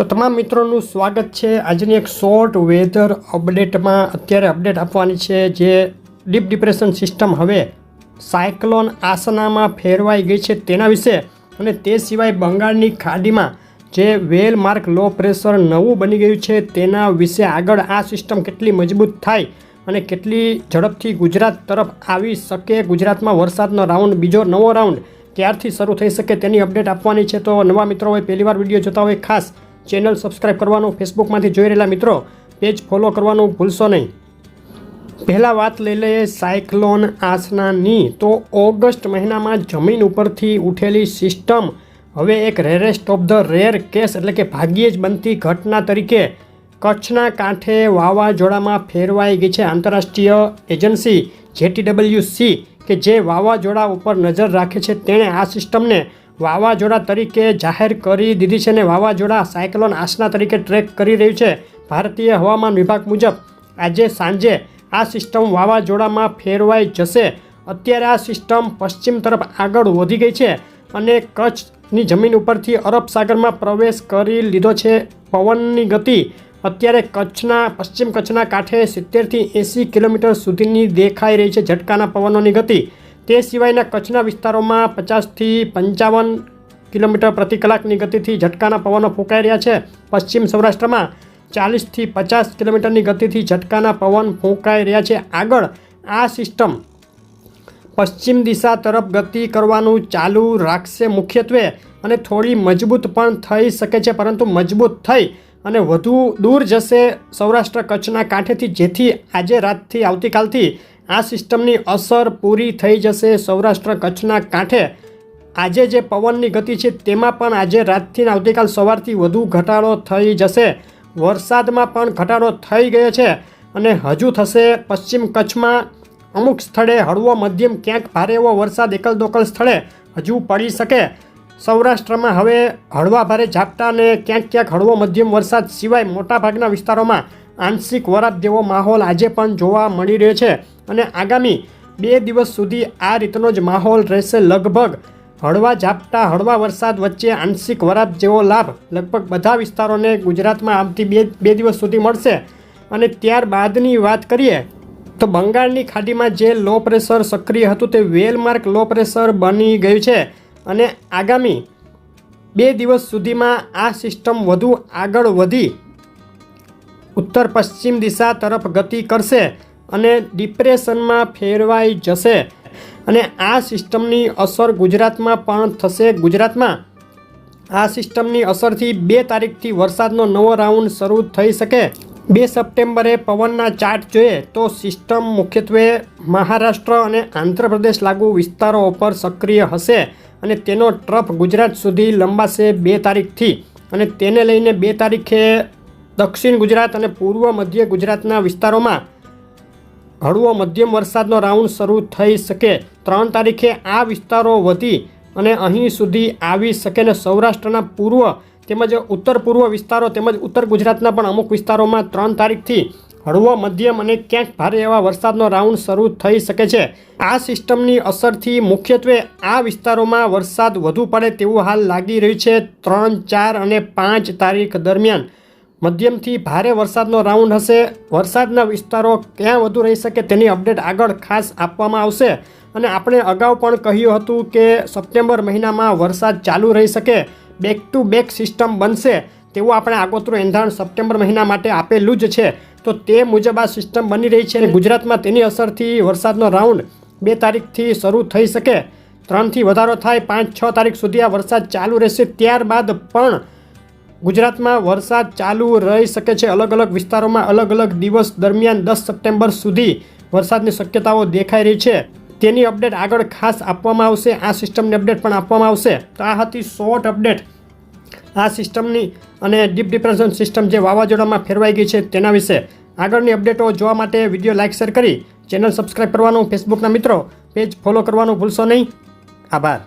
તો તમામ મિત્રોનું સ્વાગત છે. આજની એક શોર્ટ વેધર અપડેટમાં અત્યારે અપડેટ આપવાની છે જે ડીપ ડિપ્રેશન સિસ્ટમ હવે સાયક્લોન આસનામાં ફેરવાઈ ગઈ છે તેના વિશે અને તે સિવાય બંગાળની ખાડીમાં જે વેલ માર્ક લો પ્રેશર નવું બની ગયું છે તેના વિશે આગળ આ સિસ્ટમ કેટલી મજબૂત થાય અને કેટલી ઝડપથી ગુજરાત તરફ આવી શકે, ગુજરાતમાં વરસાદનો રાઉન્ડ બીજો નવો રાઉન્ડ ક્યારથી શરૂ થઈ શકે તેની અપડેટ આપવાની છે. તો નવા મિત્રો હોય, પહેલીવાર વીડિયો જોતા હોય, ખાસ ચેનલ સબસ્ક્રાઈબ કરવાનું ફેસબુકમાંથી જોઈ રહેલા મિત્રો, પેજ ફોલો કરવાનું ભૂલશો નહીં. પહેલાં વાત લઈ લઈએ સાયક્લોન આસનાની. તો ઓગસ્ટ મહિનામાં જમીન ઉપરથી ઉઠેલી સિસ્ટમ હવે એક rarest of the rare case એટલે કે ભાગ્યે જ બનતી ઘટના તરીકે કચ્છના કાંઠે વાવાઝોડામાં ફેરવાઈ ગઈ છે આંતરરાષ્ટ્રીય એજન્સી, જેટીડબલ્યુસી, કે જે વાવાઝોડા ઉપર નજર રાખે છે, તેણે આ સિસ્ટમને વાવાઝોડા તરીકે જાહેર કરી દીધી છે અને વાવાઝોડા સાયક્લોન આસના તરીકે ટ્રેક કરી રહ્યું છે. ભારતીય હવામાન વિભાગ મુજબ, આજે સાંજે આ સિસ્ટમ વાવાઝોડામાં ફેરવાઈ જશે. અત્યારે આ સિસ્ટમ પશ્ચિમ તરફ આગળ વધી ગઈ છે અને કચ્છની જમીન ઉપરથી અરબ સાગરમાં પ્રવેશ કરી લીધો છે પવનની ગતિ. અત્યારે કચ્છના, પશ્ચિમ કચ્છના કાંઠે સિત્તેરથી એંસી કિલોમીટર સુધીની દેખાઈ રહી છે ઝટકાના પવનોની ગતિ. તે સિવાયના કચ્છના વિસ્તારોમાં પચાસથી પંચાવન કિલોમીટર પ્રતિ કલાકની ગતિથી ઝટકાના પવનો ફૂંકાઈ રહ્યા છે. પશ્ચિમ સૌરાષ્ટ્રમાં ચાલીસથી પચાસ કિલોમીટરની ગતિથી ઝટકાના પવન ફૂંકાઈ રહ્યા છે. આગળ આ સિસ્ટમ પશ્ચિમ દિશા તરફ ગતિ કરવાનું ચાલુ રાખશે મુખ્યત્વે અને થોડી મજબૂત પણ થઈ શકે છે, પરંતુ મજબૂત થઈ અને વધુ દૂર જશે સૌરાષ્ટ્ર કચ્છના કાંઠેથી, જેથી આજે રાતથી આવતીકાલથી આ સિસ્ટમની અસર પૂરી થઈ જશે સૌરાષ્ટ્ર કચ્છના કાંઠે. આજે જે પવનની ગતિ છે તેમાં પણ આજે રાતથી આવતીકાલ સવારથી વધુ ઘટાડો થઈ જશે. વરસાદમાં પણ ઘટાડો થઈ ગયો છે અને હજુ થશે પશ્ચિમ કચ્છમાં. અમુક સ્થળે હળવો મધ્યમ ક્યાંક ભારે એવો વરસાદ એકલ દોકલ સ્થળે હજુ પડી શકે. સૌરાષ્ટ્રમાં હવે હળવા ભારે ઝાપટા અને ક્યાંક ક્યાંક હળવો મધ્યમ વરસાદ સિવાય મોટાભાગના વિસ્તારોમાં આંશિક વરાપ જેવો માહોલ આજે પણ જોવા મળી રહ્યો છે અને આગામી બે દિવસ સુધી આ રીતનો જ માહોલ રહેશે લગભગ. હળવા ઝાપટા, હળવા વરસાદ વચ્ચે આંશિક વરાપ જેવો લાભ લગભગ બધા વિસ્તારોને ગુજરાતમાં આવતી બે બે દિવસ સુધી મળશે. અને ત્યારબાદની વાત કરીએ તો બંગાળની ખાડીમાં જે લો પ્રેશર સક્રિય હતું તે વેલમાર્ક લો પ્રેશર બની ગયું છે. અને આગામી બે દિવસ સુધીમાં આ સિસ્ટમ વધુ આગળ વધી ઉત્તર પશ્ચિમ દિશા તરફ ગતિ કરશે અને ડિપ્રેશનમાં ફેરવાઈ જશે. અને આ સિસ્ટમની અસર ગુજરાતમાં પણ થશે. ગુજરાતમાં આ સિસ્ટમની અસરથી બે તારીખથી વરસાદનો નવો રાઉન્ડ શરૂ થઈ શકે. બે સપ્ટેમ્બરે પવનના ચાર્ટ જોઈએ તો સિસ્ટમ મુખ્યત્વે મહારાષ્ટ્ર અને આંધ્રપ્રદેશ લાગુ વિસ્તારો ઉપર સક્રિય હશે અને તેનો ટ્રફ ગુજરાત સુધી લંબાશે બે તારીખથી. અને તેને લઈને બે તારીખે દક્ષિણ ગુજરાત અને પૂર્વ મધ્ય ગુજરાતના વિસ્તારોમાં હળવો મધ્યમ વરસાદનો રાઉન્ડ શરૂ થઈ શકે. ત્રણ તારીખે આ વિસ્તારો વધી અને અહીં સુધી આવી શકે ને સૌરાષ્ટ્રના પૂર્વ તેમજ ઉત્તર પૂર્વ વિસ્તારો તેમજ ઉત્તર ગુજરાતના પણ અમુક વિસ્તારોમાં ત્રણ તારીખથી હળવો મધ્યમ અને ક્યાંક ભારે એવા વરસાદનો રાઉન્ડ શરૂ થઈ શકે છે. આ સિસ્ટમની અસરથી મુખ્યત્વે આ વિસ્તારોમાં વરસાદ વધુ પડે તેવું હાલ લાગી રહ્યું છે. ત્રણ ચાર અને પાંચ તારીખ દરમિયાન મધ્યમથી ભારે વરસાદનો રાઉન્ડ હશે. વરસાદના વિસ્તારો ક્યાં વધુ રહી શકે તેની અપડેટ આગળ ખાસ આપવામાં આવશે. અને આપણે અગાઉ પણ કહ્યું હતું કે સપ્ટેમ્બર મહિનામાં વરસાદ ચાલુ રહી શકે. બેક ટુ બેક સિસ્ટમ બનશે. તેવું આપણે આગોતરું એંધાણ સપ્ટેમ્બર મહિના માટે આપેલું જ છે. તો તે મુજબ આ સિસ્ટમ બની રહી છે અને ગુજરાતમાં તેની અસરથી વરસાદનો રાઉન્ડ બે તારીખથી શરૂ થઈ શકે. ત્રણથી વધારો થાય પાંચ છ તારીખ સુધી આ વરસાદ ચાલુ રહેશે. ત્યારબાદ પણ ગુજરાતમાં વરસાદ ચાલુ રહી શકે છે. અલગ અલગ વિસ્તારોમાં અલગ અલગ દિવસ દરમિયાન દસ સપ્ટેમ્બર સુધી વરસાદની શક્યતાઓ દેખાઈ રહી છે. તેની અપડેટ આગળ ખાસ આપવામાં આવશે. આ સિસ્ટમની અપડેટ પણ આપવામાં આવશે. તો આ હતી શોર્ટ અપડેટ. આ સિસ્ટમની અને ડીપ ડિપ્રેશન સિસ્ટમ જે વાવાઝોડામાં ફેરવાઈ ગઈ છે તેના વિશે આગળની અપડેટો જોવા માટે વીડિયો લાઇક, શેર કરી. ચેનલ સબસ્ક્રાઈબ કરવાનું, ફેસબુકના મિત્રો, પેજ ફોલો કરવાનું ભૂલશો નહીં. આભાર.